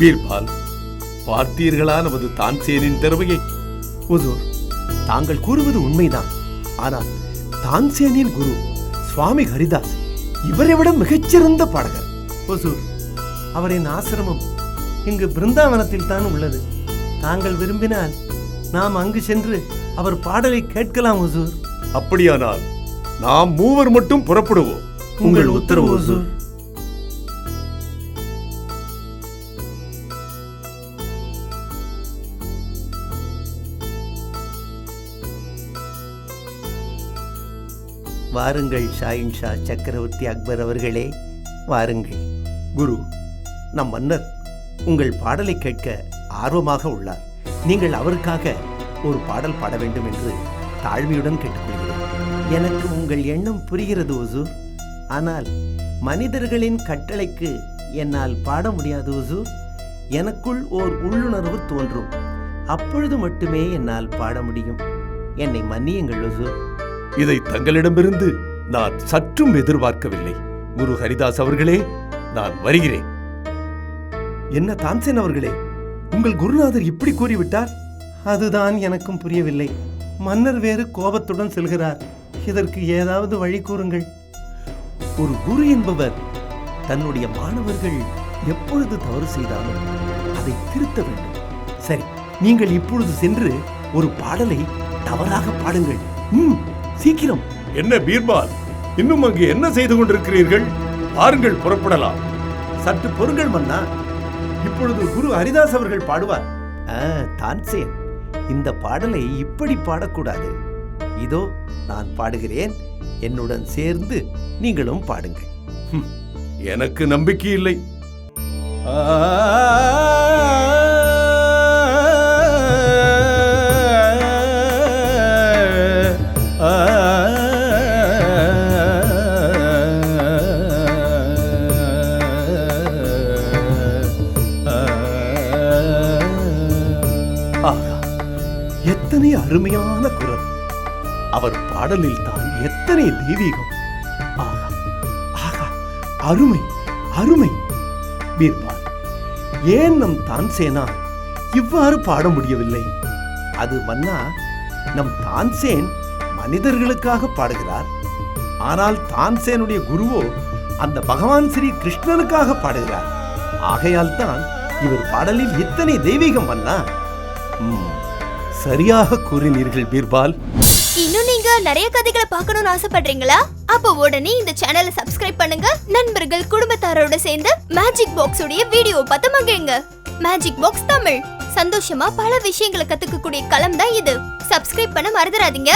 பீர்பால் பார்த்தீர்களா நமது தான்சேனின் திறமையை தாங்கள் கூறுவது உண்மைதான். ஆனால் தான்சேனின் குரு சுவாமி ஹரிதாஸ் இவரை விட மிகச்சிறந்த பாடகர். உசூர் அவரின் ஆசிரமம் இங்கு பிருந்தாவனத்தில் தான் உள்ளது. தாங்கள் விரும்பினால் நாம் அங்கு சென்று அவர் பாடலை கேட்கலாம் உசூர். அப்படியானால் நாம் மூவர் மட்டும் புறப்படுவோம். உங்கள் உத்தரவு உசூர். வாருங்கள் ஷாயின் ஷா சக்கரவர்த்தி அக்பர் அவர்களே. வாருங்கள். குரு நம் மன்னர் உங்கள் பாடலை கேட்க ஆர்வமாக உள்ளார். நீங்கள் அவருக்காக ஒரு பாடல் பாட வேண்டும் என்று தாழ்மையுடன் கேட்டுக்கொள்கிறேன். எனக்கு உங்கள் எண்ணம் புரிகிறது ஒசூர். ஆனால் மனிதர்களின் கட்டளைக்கு என்னால் பாட முடியாது ஒசூர். எனக்குள் ஓர் உள்ளுணர்வு தோன்றும். அப்பொழுது மட்டுமே என்னால் பாட முடியும். என்னை மன்னியுங்கள் ஒசூர். இதை தங்களிடமிருந்து நான் சற்றும் எதிர்பார்க்கவில்லை. குரு ஹரிதாஸ் அவர்களே நான் வருகிறேன். என்ன தான்சேன் அவர்களே உங்கள் குருநாதர் இப்படி கூறிவிட்டார்? அதுதான் எனக்கும் புரியவில்லை. மன்னர் வேறு கோபத்துடன் செல்கிறார். இதற்கு ஏதாவது வழி கூறுங்கள். ஒரு குரு என்பவர் தன்னுடைய மாணவர்கள் எப்பொழுது தவறு செய்தாலும் அதை திருத்த வேண்டும். சரி நீங்கள் இப்பொழுது சென்று ஒரு பாடலை தவறாக பாடுங்கள். ம். சீக்கிரம். என்ன பீர்பால் இன்னும் அங்கு என்ன செய்து கொண்டிருக்கிறீர்கள்? பாருங்கள் புறப்படலாம். சற்று பொறுங்கள் மன்னா. இப்பொழுது குரு ஹரிதாஸ் அவர்கள் பாடுவார். தான்சேன் இந்த பாடலை இப்படி பாடக்கூடாது. இதோ நான் பாடுகிறேன். என்னுடன் சேர்ந்து நீங்களும் பாடுங்கள். எனக்கு நம்பிக்கை இல்லை. ஆஹா எத்தனை அருமையான குரல். அவர் பாடலில் தான் எத்தனை தெய்வீகம். அருமை அருமை. பீர்பால் ஏன் நம் தான்சேனா இவ்வாறு பாட முடியவில்லை. அது மன்னா நம் தான்சேன் மனிதர்களுக்காக பாடுகிறார். ஆனால் தான்சேனுடைய குருவோ அந்த பகவான் ஸ்ரீ கிருஷ்ணனுக்காக பாடுகிறார். ஆகையால் தான் இவர் பாடலில் இத்தனை தெய்வீகம் மன்னா. சரியாக கூறினீர்கள் பீர்பால். இன்னும் நீங்க நிறைய கதைகளை பார்க்கணும்னு ஆசைப்படுறீங்களா? அப்ப உடனே இந்த சேனலை சப்ஸ்கிரைப் பண்ணுங்க. நண்பர்கள் குடும்பத்தாரோட சேர்ந்து மேஜிக் பாக்ஸ் உடைய வீடியோ பார்த்து மகிழுங்க. Magic box Tamil. சந்தோஷமா பல விஷயங்களை கத்துக்கக்கூடிய களம் தான் இது. சப்ஸ்கிரைப் பண்ண மறந்துடாதீங்க.